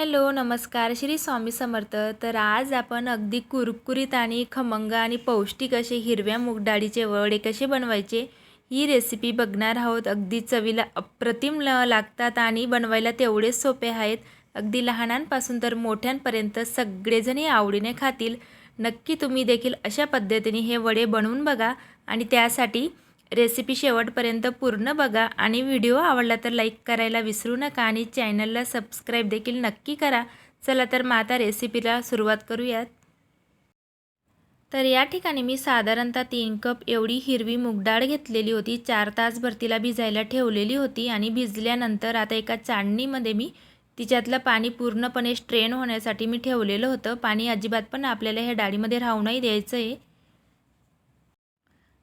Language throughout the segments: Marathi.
हॅलो नमस्कार. श्री स्वामी समर्थ. तर आज आपण अगदी कुरकुरीत आणि खमंग आणि पौष्टिक असे हिरव्या मूग डाळीचे वडे कसे बनवायचे ही रेसिपी बघणार आहोत. अगदी चवीला अप्रतिम ल लागतात आणि बनवायला तेवढेच सोपे आहेत. अगदी लहानांपासून तर मोठ्यांपर्यंत सगळेजणी आवडीने खातील. नक्की तुम्ही देखील अशा पद्धतीने हे वडे बनवून बघा आणि त्यासाठी रेसिपी शेवटपर्यंत पूर्ण बघा आणि व्हिडिओ आवडला तर लाईक करायला विसरू नका आणि चॅनलला सबस्क्राईब देखील नक्की करा. चला तर मग आता रेसिपीला सुरुवात करूयात. तर या ठिकाणी मी साधारणतः तीन कप एवढी हिरवी मूगडाळ घेतलेली होती. चार तासभर तिला भिजायला ठेवलेली होती आणि भिजल्यानंतर आता एका चाळणीमध्ये मी तिच्यातलं पाणी पूर्णपणे स्ट्रेन होण्यासाठी मी ठेवलेलं होतं. पाणी अजिबात पण आपल्याला ह्या डाळीमध्ये राहू नाही द्यायचं आहे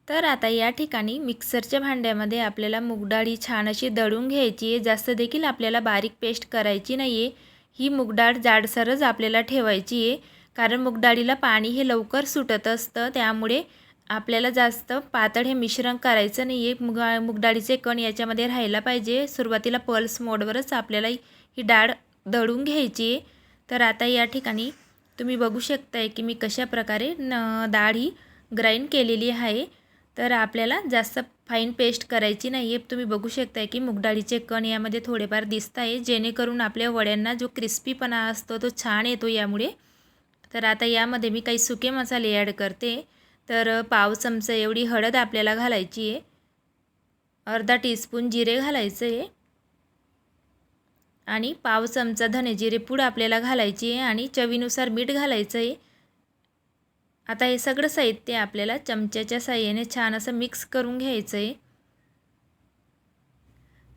तर आता या ठिकाणी मिक्सरच्या भांड्यामध्ये आपल्याला मुगडाळी छान अशी दळून घ्यायची आहे. जास्त देखील आपल्याला बारीक पेस्ट करायची नाही आहे ही मुगडाळ जाडसरच आपल्याला ठेवायची आहे. कारण मुगडाळीला पाणी हे लवकर सुटत असतं. त्यामुळे आपल्याला जास्त पातळ हे मिश्रण करायचं नाही आहे मुगा मुगडाळीचे कण याच्यामध्ये राहायला पाहिजे. सुरुवातीला पल्स मोडवरच आपल्याला ही डाळ दळून घ्यायची आहे. तर आता या ठिकाणी तुम्ही बघू शकताय की मी कशा प्रकारे न डाळ ही ग्राइंड केलेली आहे. तर आपल्याला जास्त फाईन पेस्ट करायची नाही आहे तुम्ही बघू शकताय की मुगडाळीचे कण यामध्ये थोडेफार दिसत आहे जेणेकरून आपल्या वड्यांना जो क्रिस्पीपणा असतो तो छान येतो यामुळे. तर आता यामध्ये मी काही सुके मसाले ॲड करते. तर पाव चमचा एवढी हळद आपल्याला घालायची आहे. अर्धा टीस्पून जिरे घालायचं आहे. आणि पाव चमचा धने जिरे पूड आपल्याला घालायची आहे. आणि चवीनुसार मीठ घालायचं आहे. आता हे सगळं साहित्य आपल्याला चमच्याच्या साह्याने छान असं मिक्स करून घ्यायचं आहे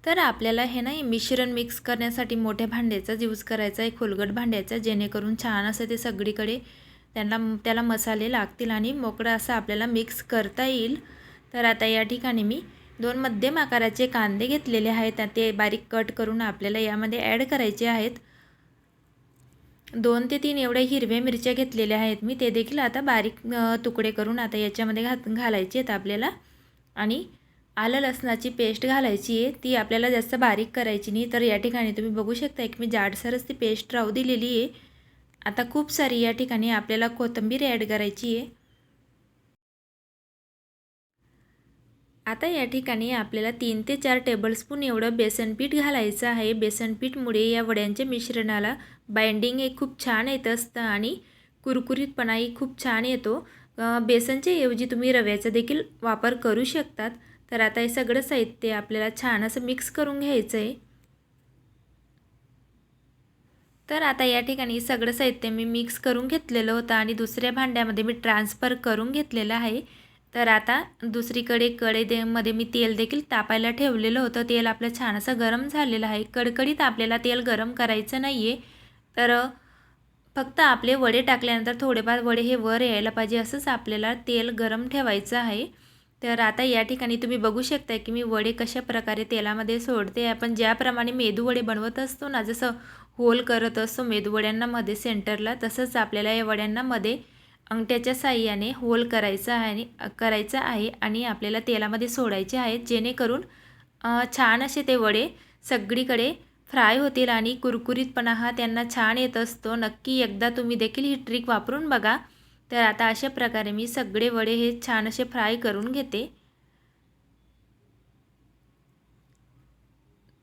तर आपल्याला हे नाही मिश्रण मिक्स करण्यासाठी मोठ्या भांड्याचाच यूज करायचा आहे खोलगट भांड्याचा जेणेकरून छान असं ते सगळीकडे त्यांना त्याला मसाले लागतील आणि मोकळं असं आपल्याला मिक्स करता येईल. तर आता या ठिकाणी मी दोन मध्यम आकाराचे कांदे घेतलेले आहेत. ते बारीक कट करून आपल्याला यामध्ये ॲड करायचे आहेत. दोन ते तीन एवढ्या हिरव्या मिरच्या घेतलेल्या आहेत. मी ते देखील आता बारीक तुकडे करून आता याच्यामध्ये घात घालायचे आहेत आपल्याला. आणि आलं लसणाची पेस्ट घालायची आहे. ती आपल्याला जास्त बारीक करायची नाही. तर या ठिकाणी तुम्ही बघू शकता एक मी जाडसरच ती पेस्ट राहू दिलेली आहे. आता खूप सारी या ठिकाणी आपल्याला कोथिंबीर ॲड करायची आहे. आता या ठिकाणी आपल्याला तीन ते चार टेबलस्पून एवढं बेसनपीठ घालायचं आहे. बेसनपीठमुळे या वड्यांच्या मिश्रणाला बाइंडिंग हे खूप छान येत असतं आणि कुरकुरीतपणाही खूप छान येतो. बेसनच्या ऐवजी तुम्ही रव्याचा देखील वापर करू शकतात. तर आता हे सगळं साहित्य आपल्याला छान असं मिक्स करून घ्यायचं आहे तर आता या ठिकाणी सगळं साहित्य मी मिक्स करून घेतलेलं होतं आणि दुसऱ्या भांड्यामध्ये मी ट्रान्सफर करून घेतलेलं आहे. तर आता दुसरीकडे कढईमध्ये मी तेल देखील तापायला ठेवलेलं होतं. तेल आपलं छान असं गरम झालेलं आहे. कडकडीत आपल्याला तेल गरम करायचं नाही आहे तर फक्त आपले वडे टाकल्यानंतर थोडेफार वडे हे वर यायला पाहिजे असंच आपल्याला तेल गरम ठेवायचं आहे. तर आता या ठिकाणी तुम्ही बघू शकता की मी वडे कशा प्रकारे तेलामध्ये सोडते. आपण ज्याप्रमाणे मेदू वडे बनवत असतो ना जसं होल करत असतो मेदूवड्यांना मध्ये सेंटरला तसंच आपल्याला या वड्यांना मध्ये अंगठ्याच्या साह्याने होल करायचा आहे आणि करायचं आहे आणि आपल्याला तेलामध्ये सोडायचे आहेत जेणेकरून छान असे ते वडे सगळीकडे फ्राय होतील आणि कुरकुरीतपणा हा त्यांना छान येत असतो. नक्की एकदा तुम्ही देखील ही ट्रिक वापरून बघा. तर आता अशा प्रकारे मी सगळे वडे हे छान असे फ्राय करून घेते.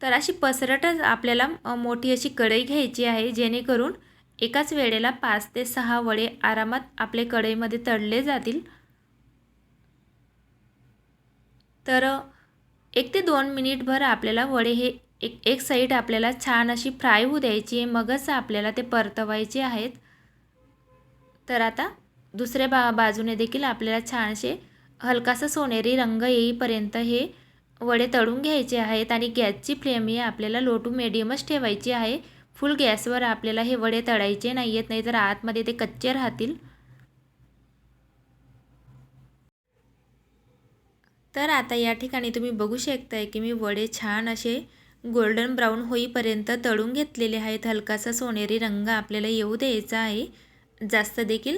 तर अशी पसरटच आपल्याला मोठी अशी कढई घ्यायची आहे जेणेकरून एकाच वेळेला पाच ते सहा वडे आरामात आपले कढईमध्ये तळले जातील? तर एक ते दोन मिनिटभर आपल्याला वडे हे एक एक साईड आपल्याला छान अशी फ्राय होऊ द्यायची आहे मगच आपल्याला ते परतवायचे आहेत. तर आता दुसऱ्या बा बाजूने देखील आपल्याला छानसे हलकासा सोनेरी रंग येईपर्यंत हे वडे तळून घ्यायचे आहेत आणि गॅसची फ्लेम ही आपल्याला लो टू मिडियमच ठेवायची आहे. फुल गॅसवर आपल्याला हे वडे तळायचे नाही आहेत नाही तर आतमध्ये ते कच्चे राहतील. तर आता या ठिकाणी तुम्ही बघू शकताय की मी वडे छान असे गोल्डन ब्राऊन होईपर्यंत तळून घेतलेले आहेत. हलकासा सोनेरी रंग आपल्याला येऊ द्यायचा आहे. जास्त देखील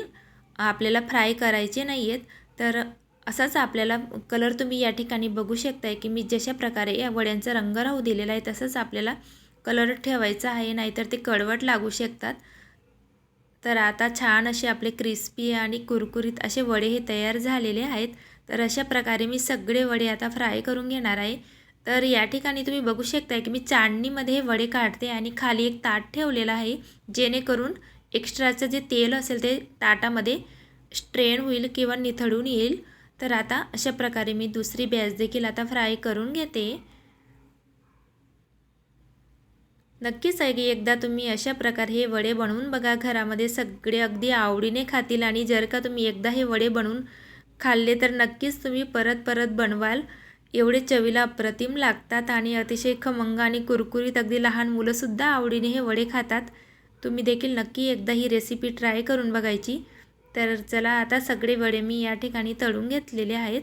आपल्याला फ्राय करायचे नाही आहेत तर असाच आपल्याला कलर तुम्ही या ठिकाणी बघू शकताय की मी जशा प्रकारे या वड्यांचा रंग राहू दिलेला आहे तसंच आपल्याला कलर ठेवायचा आहे नाहीतर ते कडवट लागू शकतात. तर आता छान असे आपले क्रिस्पी आणि कुरकुरीत असे वडे हे तयार झालेले आहेत. तर अशा प्रकारे मी सगळे वडे आता फ्राय करून घेणार आहे. तर या ठिकाणी तुम्ही बघू शकता की मी चाळणीमध्ये हे वडे काढते आणि खाली एक ताट ठेवलेलं आहे जेणेकरून एक्स्ट्राचं जे तेल असेल ते ताटामध्ये स्ट्रेन होईल किंवा निथळून येईल. तर आता अशा प्रकारे मी दुसरी बॅच देखील आता फ्राय करून घेते. नक्कीच आहे की एकदा तुम्ही अशा प्रकारे हे वडे बनवून बघा. घरामध्ये सगळे अगदी आवडीने खातील आणि जर का तुम्ही एकदा हे वडे बनवून खाल्ले तर नक्कीच तुम्ही परत परत बनवाल. एवढे चवीला अप्रतिम लागतात आणि अतिशय खमंग आणि कुरकुरीत अगदी लहान मुलंसुद्धा आवडीने हे वडे खातात. तुम्ही देखील नक्की एकदा ही रेसिपी ट्राय करून बघायची. तर चला आता सगळे वडे मी या ठिकाणी तळून घेतलेले आहेत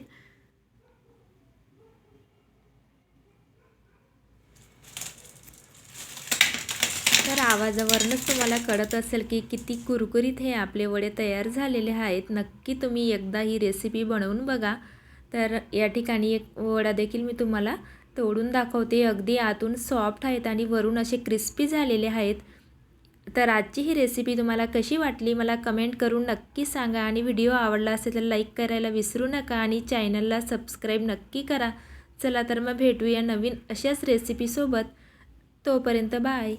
तर आवाजावरूनच तुम्हाला कळत असेल की किती कुरकुरीत हे आपले वडे तयार झालेले आहेत. नक्की तुम्ही एकदा ही रेसिपी बनवून बघा. तर या ठिकाणी एक वडा देखील मी तुम्हाला तोडून दाखवते. अगदी आतून सॉफ्ट आहेत आणि वरून असे क्रिस्पी झालेले आहेत. तर आजची ही रेसिपी तुम्हाला कशी वाटली मला कमेंट करून नक्की सांगा. आणि व्हिडिओ आवडला असेल तर लाईक करायला विसरू नका आणि चॅनलला सबस्क्राईब नक्की करा. चला तर मग भेटूया नवीन अशाच रेसिपीसोबत तोपर्यंत बाय